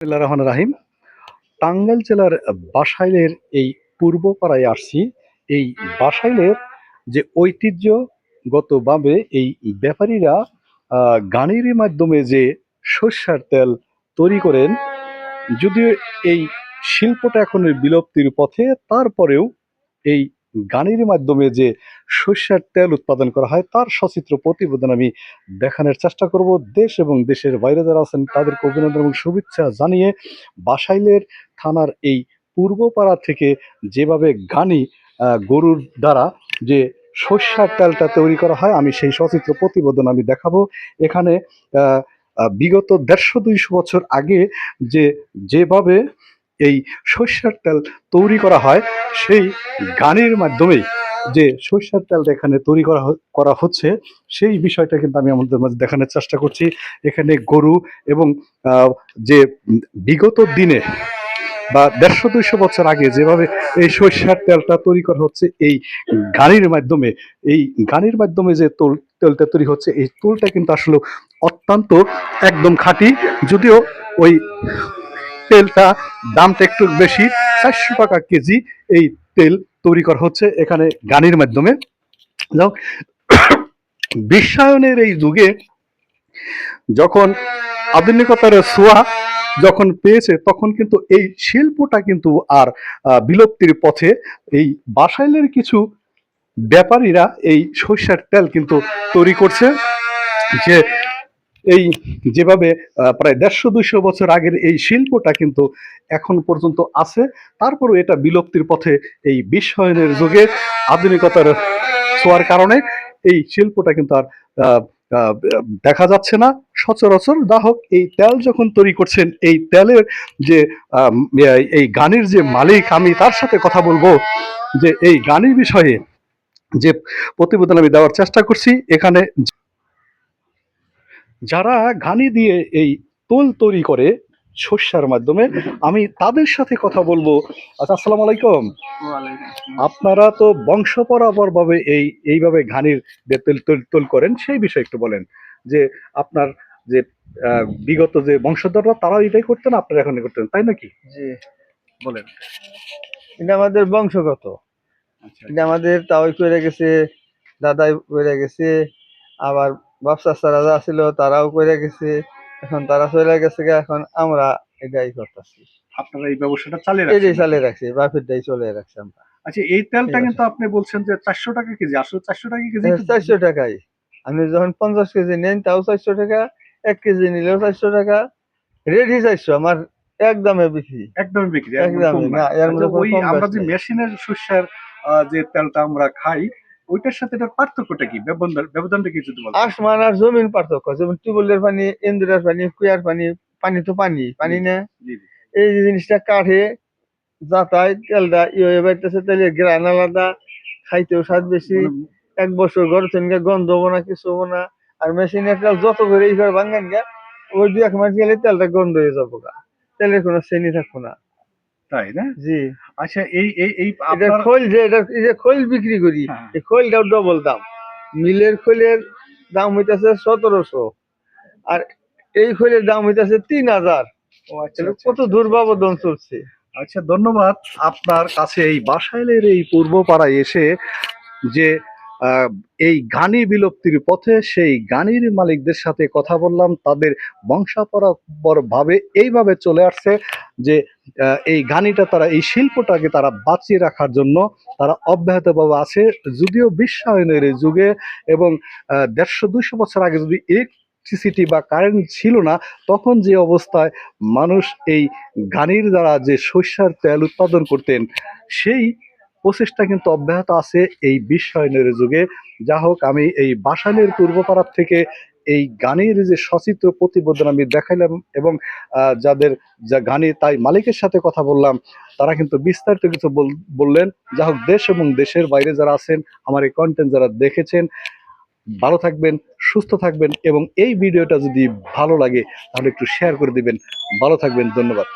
রহমানির রাহিম। টাঙ্গাইল জেলার বাসাইলের এই পূর্বপাড়ায় আসছি। এই বাসাইলের যে ঐতিহ্যগতভাবে এই ব্যাপারীরা গানির মাধ্যমে যে সর্ষার তেল তৈরি করেন, যদিও এই শিল্পটা এখন বিলুপ্তির পথে, তারপরেও এই গানির মাধ্যমে যে সর্ষার তেল উৎপাদন করা হয়, তার সচিত্র প্রতিবেদন আমি দেখানোর চেষ্টা করব। দেশ এবং দেশের বাইরে যারা আছেন, তাদেরকে অভিনন্দন এবং শুভেচ্ছা জানিয়ে বাসাইলের থানার এই পূর্বপাড়া থেকে যেভাবে গানি গরুর দ্বারা যে সর্ষার তেলটা তৈরি করা হয়, আমি সেই সচিত্র প্রতিবেদন আমি দেখাবো। এখানে বিগত দেড়শো দুইশো বছর আগে যে, যেভাবে এই সর্ষার তেল তৈরি করা হয়, সেই গানের মাধ্যমেই যে সর্ষার তেলটা এখানে তৈরি করা করা হচ্ছে, সেই বিষয়টা কিন্তু আমি আমাদের মাঝে দেখানোর চেষ্টা করছি। এখানে গরু এবং যে বিগত দিনে বা দেড়শো দুইশো বছর আগে যেভাবে এই সর্ষার তেলটা তৈরি করা হচ্ছে, এই গানের মাধ্যমে, এই গানের মাধ্যমে যে তোল, তেলটা তৈরি হচ্ছে, এই তোলটা কিন্তু আসলে অত্যন্ত একদম খাঁটি, যদিও ওই তেলটা দামটা একটু বেশি, চারশো টাকা কেজি এই তেল তৈরি করা হচ্ছে এখানে গানির মাধ্যমে। যাও বিশ্বায়নের এই যুগে যখন আধুনিকতার ছোঁয়া যখন পেয়েছে, তখন কিন্তু এই শিল্পটা কিন্তু আর বিলুপ্তির পথে এই বাসাইলের কিছু ব্যাপারীরা এই সর্ষার তেল কিন্তু তৈরি করছে যে এই যেভাবে প্রায় দেড়শো দুইশো বছর আগের এই শিল্পটা কিন্তু এখন পর্যন্ত আছে। তারপরও এটা বিলুপ্তির পথে এই বিশ্বায়নের যুগে আধুনিকতার ছোঁয়ার কারণে এই শিল্পটা কিন্তু আর দেখা যাচ্ছে না। সচরাচর যা হোক এই তেল যখন তৈরি করছেন, এই তেলের যে এই গানের যে মালিক, আমি তার সাথে কথা বলব যে এই গানের বিষয়ে যে প্রতিবেদন আমি দেওয়ার চেষ্টা করছি, এখানে যারা ঘানি দিয়ে এই তোল তৈরি করে শস্যার মাধ্যমে আমি তাদের সাথে কথা বলব। আচ্ছা আসসালামু আলাইকুম। আপনারা তো বংশ পরাপর ভাবে এই এইভাবে ঘানির যে তেল তোল তোল করেন সেই বিষয়ে একটু বলেন। যে আপনার যে বিগত যে বংশধররা তারা এটাই করতেন আপনারা এখন করতেন তাই নাকি? জি বলেন। এটা আমাদের বংশগত। আচ্ছা। এটা আমাদের তাও করে গেছে দাদাই করে গেছে আবার যারা ছিল তারাও করে গেছে এখন তারা চলে গেছে এখন আমরা এটাই করতেছি। আপনারা এই ব্যবসাটা চালিয়ে এটাই রাখছেন। চালিয়ে রাখছি বাপের দাই চলে রাখছি আমরা। আচ্ছা এই তেলটা কিন্তু আপনি বলছেন যে চারশো টাকা কেজি আসলে চারশো টাকা কেজি চারশো টাকাই। আপনি যখন পঞ্চাশ কেজি নেন তাও চারশো টাকা। এক কেজি নিলেও চারশো টাকা। রেডি চারশো আমার একদমে বিক্রি। একদমই বিক্রি একদম না, আচ্ছা, আমরা যে মেশিনের শস্যের যে তেলটা আমরা খাই ওইটার সাথে এটার পার্থক্যটা কি? ব্যবধান ব্যবধানটা কি যদি বলেন? আসমান আর জমিন পার্থক্য। যেমন টিউবওয়েলের পানি ইন্দিরার পানি কুয়ার পানি পানি তো পানি পানি না। এই যে জিনিসটা কাঠে যাতায় তেলটা ইয়ে বাইতেছে তেলের গ্রান আলাদা খাইতেও স্বাদ বেশি। মানে এক বছর ঘর থেকে গন্ধ হব না কিছু হব না। আর মেশিনের তেল যত করে এই করে ভাঙ্গান গা ওই দুই এক মাস গেলে তেলটা গন্ধ হয়ে যাব গা। তেলের কোনো শ্রেণি থাকব না। তাই না? জি। আচ্ছা এই এই এই এটা আপনার খোল যে এটা এই যে খোল বিক্রি করি। হ্যাঁ। এই খোলটাও ডবল দাম। মিলের খোলের দাম হইতাছে সতেরোশো। আর এই খোলের দাম হইতাছে তিন হাজার। ও আচ্ছা, আচ্ছা, কত আচ্ছা। দুর্ভাবদন চলছে। আচ্ছা ধন্যবাদ। আপনার কাছে এই বাসাইলের এই পূর্ব পূর্বপাড়ায় এসে যে এই গানি বিলুপ্তির পথে সেই গানির মালিকদের সাথে কথা বললাম তাদের বংশাপরাপর ভাবে এইভাবে চলে আসছে যে এই গানিটা তারা, এই শিল্পটাকে তারা বাঁচিয়ে রাখার জন্য তারা অব্যাহতভাবে আছে। যদিও বিশ্বায়নের যুগে এবং দেড়শো দুইশো বছর আগে যদি ইলেকট্রিসিটি বা কারেন্ট ছিল না, তখন যে অবস্থায় মানুষ এই গানির দ্বারা যে সর্ষার তেল উৎপাদন করতেন, সেই প্রচেষ্টা কিন্তু অব্যাহত আছে এই বিশ্বায়নের যুগে। যা হোক আমি এই বাসালের পূর্বপাড়ার থেকে এই গানের যে সচিত্র প্রতিবেদন আমি দেখাইলাম এবং যাদের যা গানে তাই মালিকের সাথে কথা বললাম, তারা কিন্তু বিস্তারিত কিছু বল- বললেন। যা হোক, দেশ এবং দেশের বাইরে যারা আছেন, আমার এই কন্টেন্ট যারা দেখেছেন, ভালো থাকবেন, সুস্থ থাকবেন এবং এই ভিডিওটা যদি ভালো লাগে, তাহলে একটু শেয়ার করে দিবেন। ভালো থাকবেন, ধন্যবাদ।